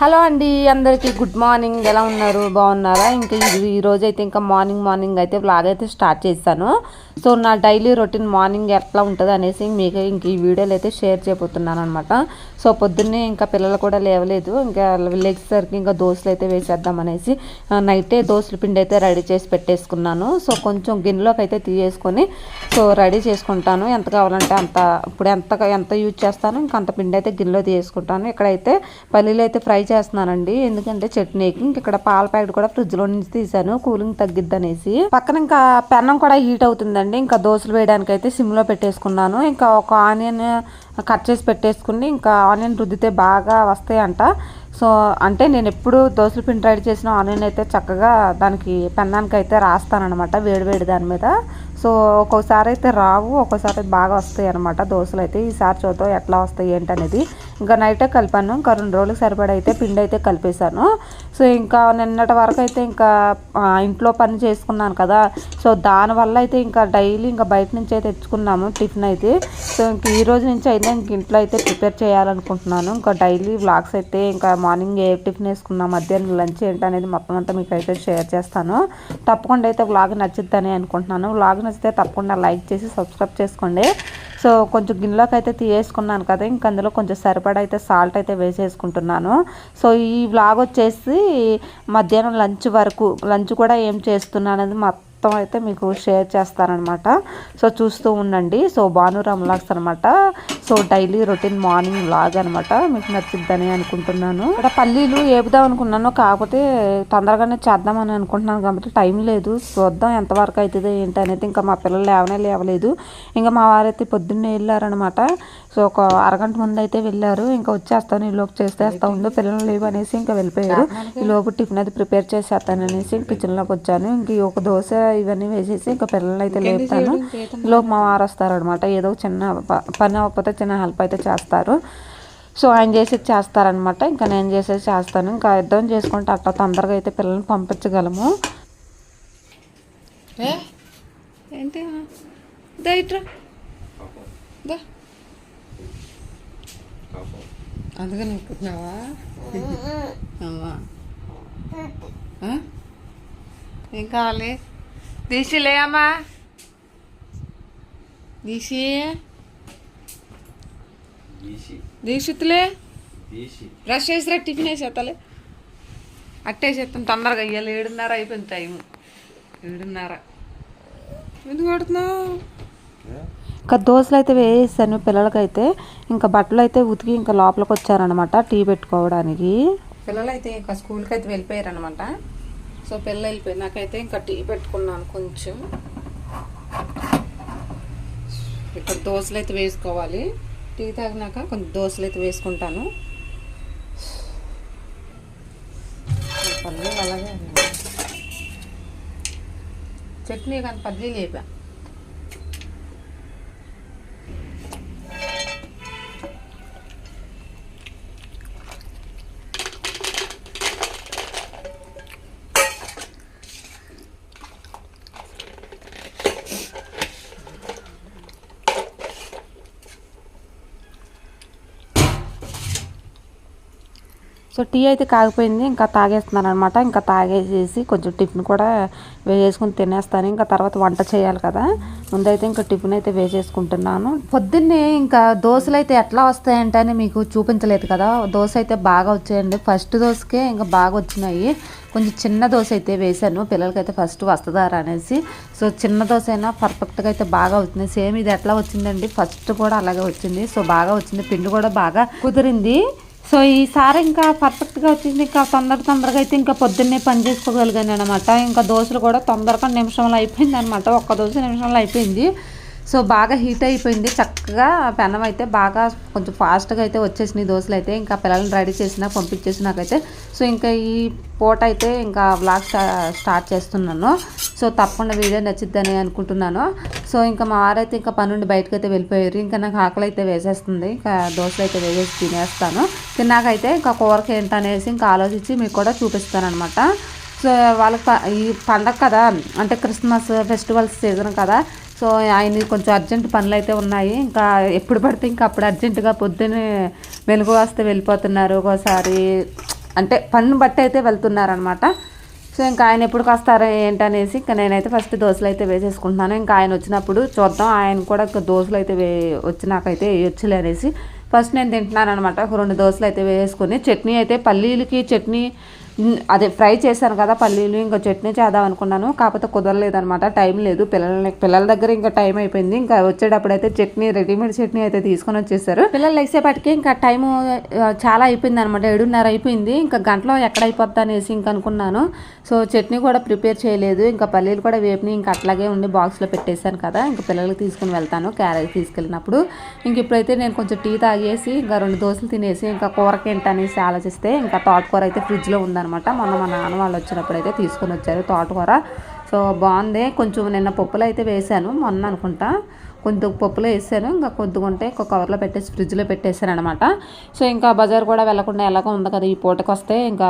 Hello అండి అందరికీ good morning. ఎలా ఉన్నారు? బాగున్నారా? ఇంకా ఇది ఈ రోజు అయితే ఇంకా మార్నింగ్ మార్నింగ్ అయితే బ్లాగ్ అయితే స్టార్ట్ చేశాను సో నా డైలీ రొటీన్ మార్నింగ్ ఎట్లా ఉంటుంది అనేసి మీకు ఇంక ఈ వీడియోలు అయితే షేర్ చేయబోతున్నాను అనమాట సో పొద్దున్నే ఇంకా పిల్లలు కూడా లేవలేదు. ఇంకా లేచేసరికి ఇంకా దోశలు అయితే వేసేద్దాం అనేసి నైటే దోశల పిండి అయితే రెడీ చేసి పెట్టేసుకున్నాను. సో కొంచెం గిన్నెలోకి అయితే తీయేసుకొని సో రెడీ చేసుకుంటాను. ఎంత కావాలంటే అంత ఇప్పుడు ఎంత ఎంత యూజ్ చేస్తాను ఇంకా అంత పిండి అయితే గిన్నెలో తీసుకుంటాను ఇక్కడైతే పల్లీలు అయితే ఫ్రై చేస్తున్నానండి. ఎందుకంటే చట్నీకి ఇక్కడ పాల ప్యాకెట్ కూడా ఫ్రిడ్జ్లో నుంచి తీసాను కూలింగ్ తగ్గిద్ది అనేసి పక్కన ఇంకా పెన్నం కూడా హీట్ అవుతుందండి. ఇంకా దోశలు వేయడానికి అయితే సిమ్లో పెట్టేసుకున్నాను. ఇంకా ఒక ఆనియన్ కట్ చేసి పెట్టేసుకుని ఇంకా ఆనియన్ రుద్దితే బాగా వస్తాయంట. సో అంటే నేను ఎప్పుడు దోశల పిండి రెడీ చేసిన ఆనియన్ అయితే చక్కగా దానికి పెన్నానికి అయితే రాస్తానమాట వేడివేడి దాని మీద. సో ఒక్కోసారి అయితే రావు ఒక్కోసారి అయితే బాగా వస్తాయి అనమాట దోశలు అయితే. ఈసారి చూద్దాం ఎట్లా వస్తాయి ఏంటి అనేది ఇంకా నైటే కలిపాను ఇంకా రెండు రోజులకు సరిపడా అయితే పిండి అయితే కలిపేశాను. సో ఇంకా నిన్నటి వరకు అయితే ఇంకా ఇంట్లో పని చేసుకున్నాను కదా. సో దానివల్ల అయితే ఇంకా డైలీ ఇంకా బయట నుంచి అయితే తెచ్చుకున్నాము టిఫిన్ అయితే. సో ఇంక ఈ రోజు నుంచి అయితే ఇంక ఇంట్లో అయితే ప్రిపేర్ చేయాలనుకుంటున్నాను. ఇంకా డైలీ వ్లాగ్స్ అయితే ఇంకా మార్నింగ్ ఏ టిఫిన్ వేసుకున్నా మధ్యాహ్నం లంచ్ ఏంటనేది మొత్తం అంతా మీకు అయితే షేర్ చేస్తాను. తప్పకుండా అయితే వ్లాగ్ నచ్చుద్దని అనుకుంటున్నాను. వ్లాగ్ నచ్చితే తప్పకుండా లైక్ చేసి సబ్స్క్రైబ్ చేసుకోండి. సో కొంచెం గిన్నెలోకి అయితే తీసేసుకున్నాను కదా ఇంక అందులో కొంచెం సరిపడా అయితే సాల్ట్ అయితే వేసేసుకుంటున్నాను. సో ఈ వ్లాగ్ వచ్చేసి మధ్యాహ్నం లంచ్ వరకు లంచ్ కూడా ఏం చేస్తున్నాను అనేది మొత్తం అయితే మీకు షేర్ చేస్తానమాట సో చూస్తూ ఉండండి. సో భానురామ్ వ్లాగ్స్ అనమాట so daily routine morning vlog అనమాట మీకు నచ్చిద్దని అనుకుంటున్నాను. ఇక్కడ పల్లీలు ఏపుదాం అనుకున్నాను కాకపోతే తొందరగానే చేద్దామని అనుకుంటున్నాను కాబట్టి టైం లేదు. చూద్దాం ఎంతవరకు అవుతుంది ఏంటి అనేది ఇంకా మా పిల్లలు లేవనే లేవలేదు. ఇంకా మా వారైతే పొద్దున్నే వెళ్ళారనమాట సో ఒక అరగంట ముందు అయితే వెళ్ళారు. ఇంకా వచ్చేస్తాను. ఈ లోపు చేసేస్తా ఉండు. పిల్లలు లేవు అనేసి ఇంకా వెళ్ళిపోయారు. ఈ లోపు టిఫిన్ అది ప్రిపేర్ చేసేస్తాను అనేసి కిచెన్లోకి వచ్చాను. ఇంక ఒక దోశ ఇవన్నీ వేసేసి ఇంకా పిల్లలు అయితే లేపుతాను. ఈ లోపు మా వారు వస్తారనమాట ఏదో చిన్న పని అవ్వకపోతే చిన్న హెల్ప్ అయితే చేస్తారు. సో ఆయన చేసేది చేస్తారనమాట ఇంకా నేను చేసేది చేస్తాను. ఇంకా ఇద్దరం చేసుకుంటే అట్లా తొందరగా అయితే పిల్లల్ని పంపించగలము. ఏంటి? అందుకని అనుకుంటున్నావా అమ్మా? ఏం కావాలి? లేమ్మా దీసి తీసి దీక్షిత్తులే తీసి బ్రష్ చేసిరా టిఫిన్ వేసేస్తాలే అట్టేసేస్తాం తొందరగా. ఇయ్యాలి ఏడున్నర అయిపోయింది టైం ఏడున్నర. ఎందుకు కొడుతున్నావు ఇంకా దోశలు అయితే వేసేసాను పిల్లలకైతే. ఇంకా బట్టలు అయితే ఉతికి ఇంకా లోపలికి వచ్చారనమాట టీ పెట్టుకోవడానికి. పిల్లలు అయితే ఇంకా స్కూల్కి అయితే వెళ్ళిపోయారనమాట సో పిల్లలు వెళ్ళిపోయినాకైతే ఇంకా టీ పెట్టుకున్నాను కొంచెం. ఇక్కడ దోశలు అయితే వేసుకోవాలి. టీ తాగినాక కొంచెం దోశలు అయితే వేసుకుంటాను. పల్లీలు అలాగే చట్నీ కానీ పల్లీలు వేపా. సో టీ అయితే కాగిపోయింది ఇంకా తాగేస్తున్నాను అనమాట ఇంకా తాగేసేసి కొంచెం టిఫిన్ కూడా వేసేసుకుని తినేస్తాను. ఇంకా తర్వాత వంట చేయాలి కదా. ముందైతే ఇంకా టిఫిన్ అయితే వేసేసుకుంటున్నాను. పొద్దున్నే ఇంకా దోశలు అయితే ఎట్లా వస్తాయంటే అని మీకు చూపించలేదు కదా. దోశ అయితే బాగా వచ్చాయండి. ఫస్ట్ దోశకే ఇంకా బాగా వచ్చినాయి. కొంచెం చిన్న దోశ అయితే వేశాను. పిల్లలకైతే ఫస్ట్ వస్తుందారా అనేసి. సో చిన్న దోశ అయినా పర్ఫెక్ట్గా అయితే బాగా వచ్చింది. సేమ్ ఇది ఎట్లా వచ్చిందండి? ఫస్ట్ కూడా అలాగే వచ్చింది. సో బాగా వచ్చింది. పిండి కూడా బాగా కుదిరింది. సో ఈసారి ఇంకా పర్ఫెక్ట్గా వచ్చింది. ఇంకా తొందర తొందరగా అయితే ఇంకా పొద్దున్నే పని చేసుకోగలిగాను అనమాట ఇంకా దోశలు కూడా తొందరగా నిమిషంలో అయిపోయింది అనమాట ఒక్క దోశ నిమిషంలో అయిపోయింది. సో బాగా హీట్ అయిపోయింది. చక్కగా పెనం అయితే బాగా కొంచెం ఫాస్ట్గా అయితే వచ్చేసినాయి దోశలు అయితే. ఇంకా పిల్లల్ని రెడీ చేసిన పంపించేసి నాకైతే. సో ఇంకా ఈ పూట అయితే ఇంకా వ్లాగ్ స్టార్ట్ చేస్తున్నాను. సో తప్పకుండా వీడియో నచ్చిద్దని అనుకుంటున్నాను. సో ఇంకా మా వారైతే ఇంకా పనుండి బయటకు అయితే వెళ్ళిపోయారు. ఇంకా నాకు ఆకలి అయితే వేసేస్తుంది. ఇంకా దోశలు అయితే వేసేసి తినేస్తాను. తిన్నాకైతే ఇంకా కూరకి ఏంటనేసి ఇంకా ఆలోచించి మీకు కూడా చూపిస్తాను అనమాట సో వాళ్ళకి ఈ పండగ కదా అంటే క్రిస్మస్ ఫెస్టివల్స్ సీజన్ కదా సో ఆయన కొంచెం అర్జెంట్ పనులు అయితే ఉన్నాయి. ఇంకా ఎప్పుడు పడితే ఇంకా అప్పుడు అర్జెంటుగా పొద్దున్నే వెలుగు వస్తే వెళ్ళిపోతున్నారు ఒకసారి. అంటే పని బట్టి అయితే వెళ్తున్నారనమాట సో ఇంకా ఆయన ఎప్పుడు వస్తారో ఏంటనేసి ఇంకా నేనైతే ఫస్ట్ దోశలు అయితే వేసేసుకుంటున్నాను. ఇంకా ఆయన వచ్చినప్పుడు చూద్దాం. ఆయన కూడా ఇంకా దోశలు అయితే వే వచ్చినాకైతే వేయొచ్చులే అనేసి ఫస్ట్ నేను తింటున్నాను అనమాట రెండు దోశలు అయితే వేసుకొని చట్నీ అయితే పల్లీలకి చట్నీ అదే ఫ్రై చేశాను కదా పల్లీలు ఇంకా చట్నీ చేద్దాం అనుకున్నాను. కాకపోతే కుదరలేదనమాట టైం లేదు. పిల్లల పిల్లల దగ్గర ఇంకా టైం అయిపోయింది. ఇంకా వచ్చేటప్పుడు అయితే చట్నీ రెడీమేడ్ చట్నీ అయితే తీసుకొని వచ్చేసారు. పిల్లలు లేసేపటికి ఇంకా టైము చాలా అయిపోయింది అనమాట ఏడున్నర అయిపోయింది. ఇంకా గంటలో ఎక్కడ అయిపోద్ది అనేసి ఇంకా అనుకున్నాను. సో చట్నీ కూడా ప్రిపేర్ చేయలేదు. ఇంకా పల్లీలు కూడా వేపుని ఇంకా అట్లాగే ఉండి బాక్స్లో పెట్టేశాను కదా. ఇంకా పిల్లలకి తీసుకుని వెళ్తాను క్యారేజ్ తీసుకెళ్ళినప్పుడు. ఇంక ఇప్పుడైతే నేను కొంచెం టీ తాగేసి ఇంకా రెండు దోశలు తినేసి ఇంకా కూరకి ఏంటనేసి ఆలోచిస్తే ఇంకా తోటకూర అయితే ఫ్రిడ్జ్లో ఉందన్నమాట. అనమాట మొన్న మా నాన్న వాళ్ళు వచ్చినప్పుడు అయితే తీసుకొని వచ్చారు తోటకూర. సో బాగుంది. కొంచెం నిన్న పప్పులు అయితే వేశాను మొన్న అనుకుంటా. కొంత పప్పులో వేసాను. ఇంకా కొద్దిగా ఉంటే ఒక కవర్లో పెట్టేసి ఫ్రిడ్జ్లో పెట్టేశాను అనమాట సో ఇంకా బజార్ కూడా వెళ్ళకుండా ఎలాగో ఉంది కదా ఈ పూటకు వస్తే ఇంకా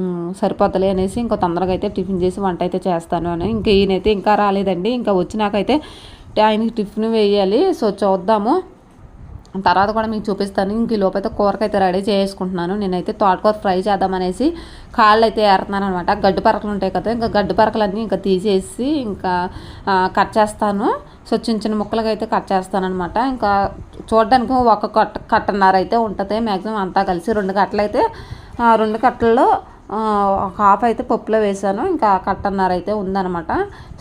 మ్, సరిపోతలే అనేసి ఇంకా తొందరగా అయితే టిఫిన్ చేసి వంట అయితే చేస్తాను అని. ఇంకా ఈయనైతే ఇంకా రాలేదండి. ఇంకా వచ్చినాకైతే ఆయనకి టిఫిన్ వేయాలి. సో చూద్దాము. తర్వాత కూడా మీకు చూపిస్తాను. ఇంక ఈ లోపైతే కూరకైతే రెడీ చేసుకుంటున్నాను. నేనైతే తోటకూర ఫ్రై చేద్దామనేసి కాళ్ళు అయితే ఏరుతున్నాను అనమాట గడ్డి పరకలు ఉంటాయి కదా ఇంకా గడ్డి పరకలన్నీ ఇంకా తీసేసి ఇంకా కట్ చేస్తాను. సో చిన్న చిన్న ముక్కలుగా అయితే కట్ చేస్తాను అనమాట ఇంకా చూడడానికి ఒక కట్ట కట్టన్నర అయితే ఉంటుంది. మ్యాక్సిమం అంతా కలిసి రెండు కట్టలు అయితే రెండు కట్టల్లో హాఫ్ అయితే పప్పులో వేసాను ఇంకా కట్టన్నర అయితే ఉందనమాట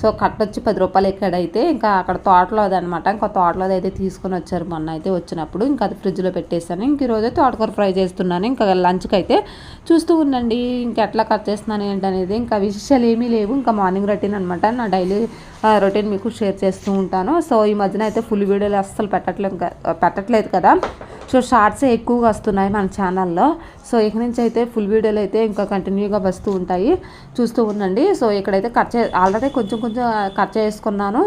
సో కట్ట వచ్చి పది రూపాయలు ఎక్కడైతే ఇంకా అక్కడ తోటలో అనమాట ఇంకా తోటలో అయితే తీసుకొని వచ్చారు మొన్న అయితే వచ్చినప్పుడు. ఇంకా అది ఫ్రిడ్జ్లో పెట్టేశాను. ఇంక ఈరోజు తోటకూర ఫ్రై చేస్తున్నాను. ఇంకా లంచ్కి అయితే చూస్తూ ఉండండి. ఇంకా ఎట్లా కట్ చేస్తున్నాను ఏంటనేది ఇంకా విశేషాలు ఏమీ లేవు. ఇంకా మార్నింగ్ రొటీన్ అనమాట నా డైలీ రొటీన్ మీకు షేర్ చేస్తూ ఉంటాను. సో ఈ మధ్యన అయితే ఫుల్ వీడియోలు అస్సలు పెట్టట్లేదు పెట్టట్లేదు కదా. సో షార్ట్స్ ఎక్కువగా వస్తున్నాయి మన ఛానల్లో. సో ఇక నుంచి అయితే ఫుల్ వీడియోలు అయితే ఇంకా కంటిన్యూగా వస్తూ ఉంటాయి. చూస్తూ ఉండండి. సో ఇక్కడైతే కట్ చే ఆల్రెడీ కొంచెం కొంచెం కట్ చేసుకున్నాను.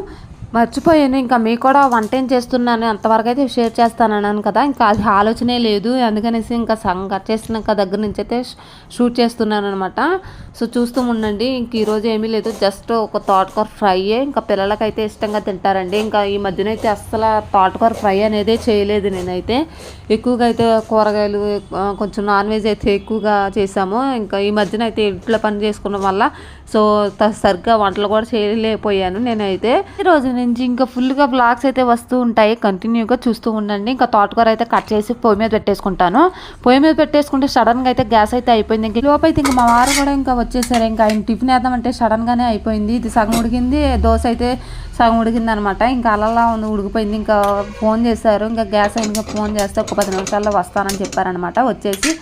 మర్చిపోయాను. ఇంకా మీకు కూడా వంట ఏం చేస్తున్నాను? అంతవరకు అయితే షేర్ చేస్తాను అన్నాను కదా. ఇంకా అది ఆలోచనే లేదు. అందుకనేసి ఇంకా సగం కట్ చేసినాక దగ్గర నుంచి అయితే షూట్ చేస్తున్నాను అనమాట సో చూస్తూ ఉండండి. ఇంక ఈరోజు ఏమీ లేదు. జస్ట్ ఒక తోటకూర ఫ్రైయే. ఇంకా పిల్లలకైతే ఇష్టంగా తింటారండి. ఇంకా ఈ మధ్యన అయితే అస్సలు తోటకూర ఫ్రై అనేది చేయలేదు నేనైతే. ఎక్కువగా అయితే కూరగాయలు కొంచెం నాన్ వెజ్ అయితే ఎక్కువగా చేసాము ఇంకా ఈ మధ్యన అయితే ఇంట్లో పని చేసుకోవడం వల్ల సో త- సరిగ్గా వంటలు కూడా చేయలేకపోయాను నేనైతే. ఈ రోజు నుంచి ఇంకా ఫుల్గా బ్లాగ్స్ అయితే వస్తూ ఉంటాయి. కంటిన్యూగా చూస్తూ ఉండండి. ఇంకా తోటకూర అయితే కట్ చేసి పొయ్యి మీద పెట్టేసుకుంటాను. పొయ్యి మీద పెట్టేసుకుంటే సడన్గా అయితే గ్యాస్ అయితే అయిపోయింది. ఇంక లోపు అయితే ఇంకా మా వారు కూడా ఇంకా వచ్చేసారు. ఇంకా ఆయన టిఫిన్ వేద్దామంటే సడన్గానే అయిపోయింది. ఇది సగం ఉడికింది. దోశ అయితే సగం ఉడికింది అనమాట ఇంకా అలా ఉంది ఉడికిపోయింది. ఇంకా ఫోన్ చేశారు. ఇంకా గ్యాస్ అయిన ఫోన్ చేస్తే ఒక పది నిమిషాల్లో వస్తానని చెప్పారనమాట. వచ్చేసి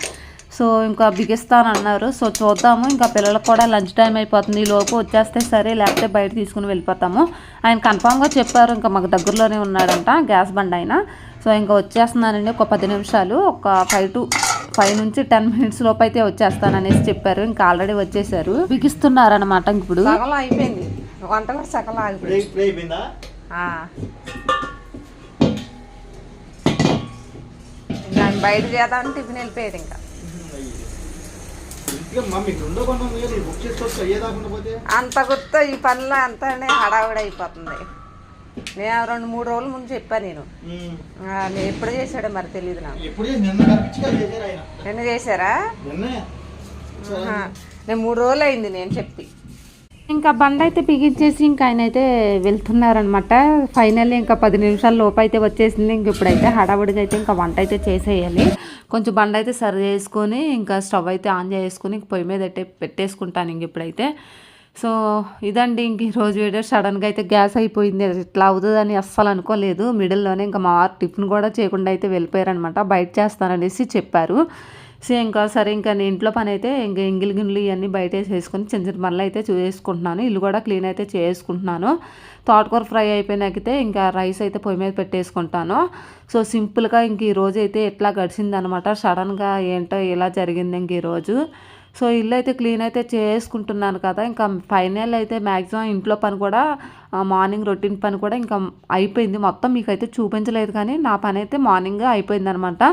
సో ఇంకా బిగిస్తాను అన్నారు. సో చూద్దాము ఇంకా పిల్లలకు కూడా లంచ్ టైం అయిపోతుంది. ఈ లోపు వచ్చేస్తే సరే లేకపోతే బయట తీసుకుని వెళ్ళిపోతాము. ఆయన కన్ఫామ్గా చెప్పారు ఇంకా మాకు దగ్గరలోనే ఉన్నాడంట గ్యాస్ బండ్ ఆయన. సో ఇంకా వచ్చేస్తున్నానండి ఒక పది నిమిషాలు ఒక ఫైవ్ టు ఫైవ్ నుంచి టెన్ మినిట్స్ లోపు అయితే వచ్చేస్తాననేసి చెప్పారు. ఇంకా ఆల్రెడీ వచ్చేసారు. బిగిస్తున్నారు అనమాట ఇప్పుడు. అయిపోయింది. వంట కూడా బయట చేద్దామని టిఫిన్ వెళ్ళిపోయేది ఇంకా ఇంటికి మా మీకు రెండో పని ఉంది కదా బుక్ చేసుకోవచ్చు అయ్యేదాకుండా పోతే అంత గుర్తు ఈ పనిలో అంతానే హడావుడి అయిపోతుంది. నేను రెండు మూడు రోజుల ముందు చెప్పాను నేను. నేను ఎప్పుడు చేశాడో మరి తెలియదు నాకు. నిన్న చేశారు. నేను మూడు రోజులు అయింది నేను చెప్పి. ఇంకా బండ అయితే బిగించేసి ఇంకా ఆయన అయితే వెళ్తున్నారనమాట ఫైనల్లీ ఇంకా పది నిమిషాల లోపు అయితే వచ్చేసింది. ఇంక ఇప్పుడైతే హడావుడిగా అయితే ఇంకా వంట అయితే చేసేయాలి. కొంచెం బండ అయితే సరి చేసుకొని ఇంకా స్టవ్ అయితే ఆన్ చేసుకొని పొయ్యి మీద పెట్టేసుకుంటాను ఇంక ఇప్పుడైతే. సో ఇదండి ఇంక ఈరోజు వీడియో. సడన్గా అయితే గ్యాస్ అయిపోయింది. ఎట్లా ఇట్లా అవుతుందని అస్సలు అనుకోలేదు. మిడిల్లోనే ఇంకా మా టిఫిన్ కూడా చేయకుండా అయితే వెళ్ళిపోయారనమాట బయట చేస్తాననేసి చెప్పారు. సో ఇంకా సరే ఇంకా నేను ఇంట్లో పని అయితే ఇంకా ఎంగిలి గిన్నెలు ఇవన్నీ బయట వేసేసుకొని చిన్న చిన్న పనులు అయితే చేసుకుంటున్నాను ఇల్లు కూడా క్లీన్ అయితే చేసుకుంటున్నాను తోటకూర ఫ్రై అయిపోయినాకైతే ఇంకా రైస్ అయితే పొయ్యి మీద పెట్టేసుకుంటాను. సో సింపుల్గా ఇంక ఈరోజు అయితే ఎట్లా గడిచిందనమాట సడన్గా ఏంటో ఇలా జరిగింది ఇంక ఈరోజు సో ఇల్లు అయితే క్లీన్ అయితే చేసుకుంటున్నాను కదా ఇంకా ఫైనల్ అయితే మ్యాక్సిమం ఇంట్లో పని కూడా మార్నింగ్ రొటీన్ పని కూడా ఇంకా అయిపోయింది. మొత్తం మీకు అయితే చూపించలేదు కానీ నా పని అయితే మార్నింగ్ అయిపోయింది అనమాట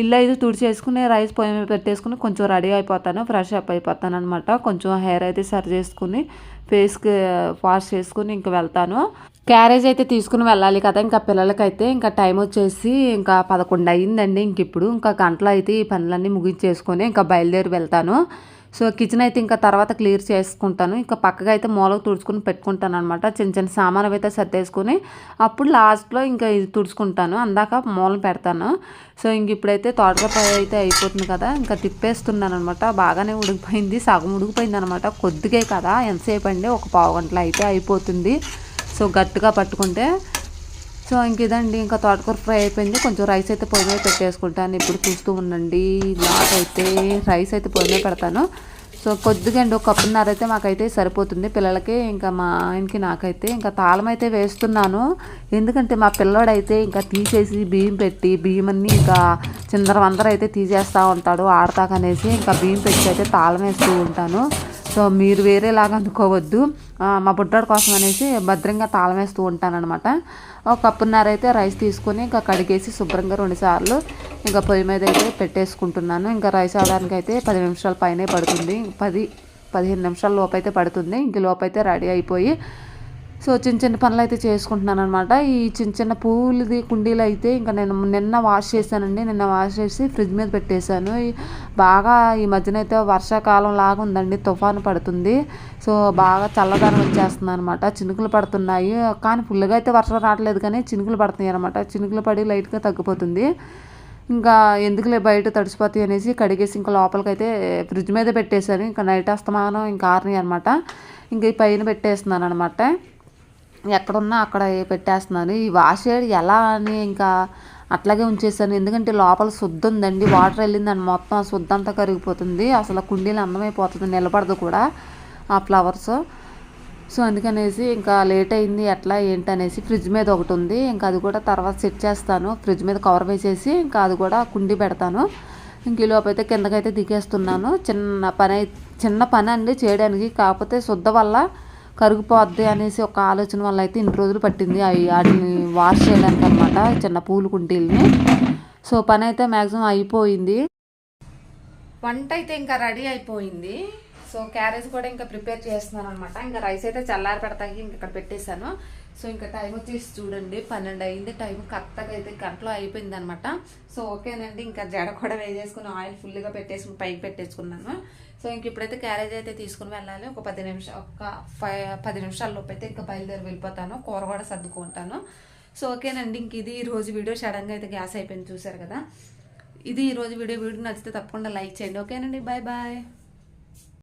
ఇల్లు అయితే తుడిచేసుకుని రైస్ పొయ్యి మీద పెట్టేసుకుని కొంచెం రెడీ అయిపోతాను ఫ్రెష్ అప్ అయిపోతాను అనమాట కొంచెం హెయిర్ అయితే సరి చేసుకుని ఫేస్కి వాష్ చేసుకుని ఇంక వెళ్తాను. క్యారేజ్ అయితే తీసుకుని వెళ్ళాలి కదా. ఇంకా పిల్లలకైతే ఇంకా టైం వచ్చేసి ఇంకా పదకొండు అయ్యిందండి ఇంక ఇప్పుడు ఇంకా గంటలో అయితే ఈ పనులన్నీ ముగించేసుకొని ఇంకా బయలుదేరి వెళ్తాను. సో కిచెన్ అయితే ఇంకా తర్వాత క్లియర్ చేసుకుంటాను. ఇంకా పక్కగా అయితే మూలకు తుడుచుకుని పెట్టుకుంటాను అనమాట చిన్న చిన్న సామాను అయితే సర్దేసుకొని అప్పుడు లాస్ట్లో ఇంకా ఇది తుడుచుకుంటాను. అందాక మూలం పెడతాను. సో ఇంక ఇప్పుడైతే తోటకూర అయితే అయిపోతుంది కదా. ఇంకా తిప్పేస్తున్నాను అనమాట బాగానే ఉడికిపోయింది. సగం ఉడికిపోయింది అనమాట కొద్దిగే కదా. ఎంతసేపు అండి? ఒక పావు గంటలో అయితే అయిపోతుంది. సో గట్టిగా పట్టుకుంటే సో ఇంక ఇదండి ఇంకా తోటకూర ఫ్రై అయిపోయింది. కొంచెం రైస్ అయితే పొయ్యి మీద పెట్టేసుకుంటాను ఇప్పుడు చూస్తూ ఉండండి. నాకైతే రైస్ అయితే పొయ్యి మీద పెడతాను. సో కొద్దిగా అండి ఒక కప్పున్నర అయితే మాకైతే సరిపోతుంది. పిల్లలకి ఇంకా మా ఆయనకి నాకైతే ఇంకా తాళం అయితే వేస్తున్నాను. ఎందుకంటే మా పిల్లోడైతే ఇంకా తీసేసి బియ్యం పెట్టి బియ్యం అన్ని ఇంకా చిందరవందర అయితే తీసేస్తూ ఉంటాడు ఆడతాకనేసి ఇంకా బియ్యం పెట్టి అయితే తాళం వేస్తూ ఉంటాను. సో మీరు వేరేలాగా అనుకోవద్దు. మా బుడ్డాడు కోసం అనేసి భద్రంగా తాళం వేస్తూ ఉంటానన్నమాట. ఒక కప్పున్నర అయితే రైస్ తీసుకొని ఇంకా కడిగేసి శుభ్రంగా రెండుసార్లు ఇంకా పొయ్యి మీద అయితే పెట్టేసుకుంటున్నాను. ఇంకా రైస్ అవడానికి అయితే పది నిమిషాల పైనే పడుతుంది. పది పదిహేను నిమిషాల లోపు అయితే పడుతుంది. ఇంక లోపు అయితే రెడీ అయిపోయి సో చిన్న చిన్న పనులు అయితే చేసుకుంటున్నాను అనమాట ఈ చిన్న చిన్న పువ్వులది కుండీలు అయితే ఇంకా నేను నిన్న వాష్ చేశానండి. నిన్న వాష్ చేసి ఫ్రిడ్జ్ మీద పెట్టేశాను. బాగా ఈ మధ్యన అయితే వర్షాకాలం లాగా ఉందండి. తుఫాను పడుతుంది. సో బాగా చల్లదనం వచ్చేస్తుంది అనమాట చినుకులు పడుతున్నాయి. కానీ ఫుల్గా అయితే వర్షం రావట్లేదు కానీ చినుకులు పడుతున్నాయి అనమాట చినుకులు పడి లైట్గా తగ్గిపోతుంది. ఇంకా ఎందుకులే బయట తడిసిపోతాయి అనేసి కడిగేసి ఇంకా లోపలికి అయితే ఫ్రిడ్జ్ మీద పెట్టేశాను. ఇంకా నైట్ అస్తమానం ఇంకా ఆరినాయి అనమాట ఇంకా ఈ పైన పెట్టేస్తున్నాను అనమాట ఎక్కడున్నా అక్కడ పెట్టేస్తున్నాను ఈ వాష్ చేయడం ఎలా అని ఇంకా అట్లాగే ఉంచేసాను ఎందుకంటే లోపల శుద్ధ ఉందండి. వాటర్ వెళ్ళిందండి మొత్తం ఆ అంతా కరిగిపోతుంది. అసలు కుండీలు అందమైపోతుంది. నిలబడదు కూడా ఆ ఫ్లవర్స్. సో అందుకనేసి ఇంకా లేట్ అయింది. ఎట్లా ఏంటి అనేసి ఫ్రిడ్జ్ మీద ఒకటి ఉంది. ఇంకా అది కూడా తర్వాత సెట్ చేస్తాను. ఫ్రిడ్జ్ మీద కవర్ వేసేసి ఇంకా అది కూడా కుండీ పెడతాను. ఇంక ఈ అయితే కిందకైతే దిగేస్తున్నాను. చిన్న పని చిన్న పని అండి చేయడానికి. కాకపోతే శుద్ధ వల్ల కరిగిపోద్ది అనేసి ఒక ఆలోచన వల్ల అయితే ఇన్ని రోజులు పట్టింది. అవి వాటిని వాష్ చేయడానికి అనమాట చిన్న పూలు కుంటీల్ని. సో పని అయితే మ్యాక్సిమం అయిపోయింది. వంట అయితే ఇంకా రెడీ అయిపోయింది. సో క్యారేజ్ కూడా ఇంకా ప్రిపేర్ చేస్తున్నాను అనమాట ఇంకా రైస్ అయితే చల్లారి పెడతాకి ఇంకా ఇక్కడ పెట్టేశాను. సో ఇంకా టైం వచ్చేసి చూడండి పన్నెండు అయింది టైం కరెక్ట్గా అయితే గంటలో అయిపోయింది అనమాట సో ఓకేనండి ఇంకా జడ కూడా వేసేసుకుని ఆయిల్ ఫుల్గా పెట్టేసుకుని పైకి పెట్టేసుకున్నాను. సో ఇంక ఇప్పుడైతే క్యారేజ్ అయితే తీసుకుని వెళ్ళాలి. ఒక పది నిమిషం ఒక ఫైవ్ పది నిమిషాల లోపు అయితే ఇంకా బయలుదేరి వెళ్ళిపోతాను. కూర కూడా సర్దుకుంటాను. సో ఓకేనండి ఇంక ఇది ఈరోజు వీడియో సడన్గా అయితే గ్యాస్ అయిపోయింది చూసారు కదా. ఇది ఈరోజు వీడియో వీడియో నచ్చితే తప్పకుండా లైక్ చేయండి. ఓకేనండి బాయ్ బాయ్